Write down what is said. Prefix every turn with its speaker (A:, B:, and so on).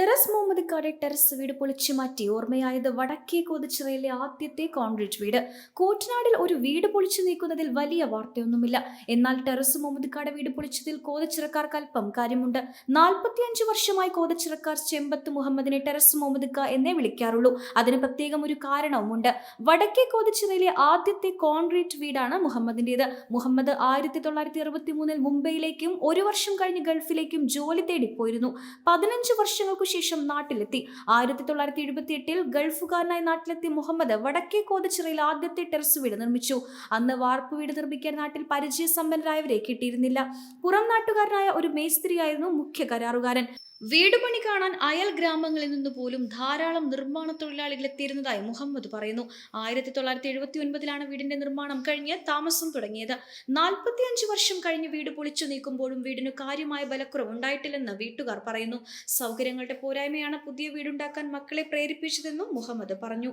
A: etcétera terrace മുഹമ്മദിക്കാടെ terrace വീട് പൊളിച്ചു മാറ്റി. ഓർമ്മയായത് വടക്കേ കോതച്ചിറയിലെ ആദ്യത്തെ കോൺക്രീറ്റ് വീട്. കൂറ്റനാടിൽ ഒരു വീട് പൊളിച്ചു നീക്കുന്നതിൽ വലിയ വാർത്തയൊന്നുമില്ല. എന്നാൽ ടെറസ് മുഹമ്മദ് മുഹമ്മദിക്കാടെ വീട് പൊളിച്ചതിൽ കോതച്ചിറക്കാർക്ക് അല്പം കാര്യമുണ്ട്. നാൽപ്പത്തിയഞ്ച് വർഷമായി കോതച്ചിറക്കാർ ചെമ്പത്ത് മുഹമ്മദിനെ ടെറസ് മുഹമ്മദ് ക എന്നേ വിളിക്കാറുള്ളൂ. അതിന് പ്രത്യേകം ഒരു കാരണവുമുണ്ട്. വടക്കേ കോതച്ചിറയിലെ ആദ്യത്തെ കോൺക്രീറ്റ് വീടാണ് മുഹമ്മദിന്റേത്. മുഹമ്മദ് ആയിരത്തി തൊള്ളായിരത്തി അറുപത്തി മൂന്നിൽ മുംബൈയിലേക്കും ഒരു വർഷം കഴിഞ്ഞ് ഗൾഫിലേക്കും ജോലി തേടി പോയിരുന്നു പതിനഞ്ച് വർഷങ്ങൾക്കു ശേഷം നാട്ടിലെത്തി. ആയിരത്തി തൊള്ളായിരത്തി എഴുപത്തി എട്ടിൽ ഗൾഫുകാരനായി നാട്ടിലെത്തിയ മുഹമ്മദ് വടക്കേ കോതച്ചിറയിൽ ആദ്യത്തെ ടെറസ് വീട് നിർമ്മിച്ചു. അന്ന് വാർപ്പ് വീട് നിർമ്മിക്കാൻ നാട്ടിൽ പരിചയസമ്പന്നരായവരെ കിട്ടിയിരുന്നില്ല. പുറം നാട്ടുകാരനായ ഒരു മേസ്ത്രിയായിരുന്നു മുഖ്യ കരാറുകാരൻ. വീട് പണി കാണാൻ അയൽ ഗ്രാമങ്ങളിൽ നിന്ന് പോലും ധാരാളം നിർമ്മാണ തൊഴിലാളികൾ എത്തിയിരുന്നതായി മുഹമ്മദ് പറയുന്നു. ആയിരത്തി തൊള്ളായിരത്തി എഴുപത്തി ഒൻപതിലാണ് വീടിന്റെ നിർമ്മാണം കഴിഞ്ഞ് താമസം തുടങ്ങിയത്. നാൽപ്പത്തിയഞ്ച് വർഷം കഴിഞ്ഞ് വീട് പൊളിച്ചു നീക്കുമ്പോഴും വീടിന് കാര്യമായ ബലക്കുറവ് ഉണ്ടായിട്ടില്ലെന്ന് വീട്ടുകാർ പറയുന്നു. സൗകര്യങ്ങളുടെ പോരായ്മയാണ് പുതിയ വീടുണ്ടാക്കാൻ മക്കളെ പ്രേരിപ്പിച്ചതെന്നും മുഹമ്മദ് പറഞ്ഞു.